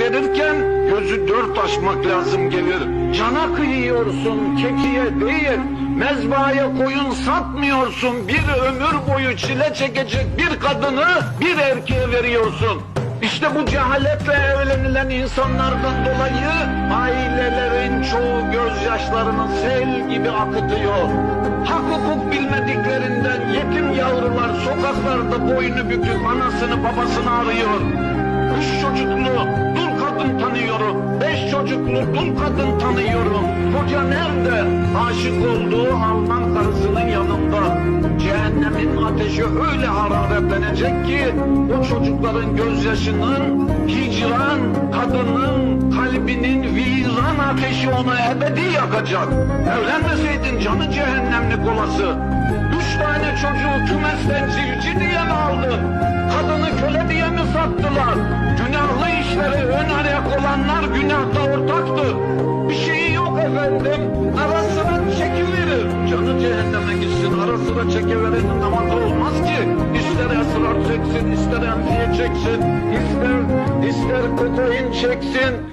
verirken gözü dört açmak lazım gelir. Cana kıyıyorsun, kekiye değil. Mezbahaya koyun satmıyorsun. Bir ömür boyu çile çekecek bir kadını bir erkeğe veriyorsun. İşte bu cehaletle evlenilen insanlardan dolayı ailelerin çoğu gözyaşlarını sel gibi akıtıyor. Hak hukuk bilmediklerinden yetim yavrular sokaklarda boynu bükük anasını babasını arıyor. Tanıyorum. Beş çocuklu dul kadın tanıyorum. Koca nerede? Aşık olduğu Alman karısının yanında. Cehennemin ateşi öyle hararetlenecek ki o çocukların gözyaşının hicran kadının kalbinin viran ateşi onu ebedi yakacak. Evlenmeseydin canı cehennemlik olası. Üç tane çocuğu kümesten civciv diye mi aldın? Kadını köle diye mi sattılar? Günahlı işlere ön ayak olanlar günahta ortaktı. Bir şeyi yok efendim. Ara sıra çekiverir. Canı cehenneme gitsin. Ara sıra çekiverenin namazı olmaz ki. İster esrar çeksin, ister emniye çeksin, ister, ister kokain çeksin.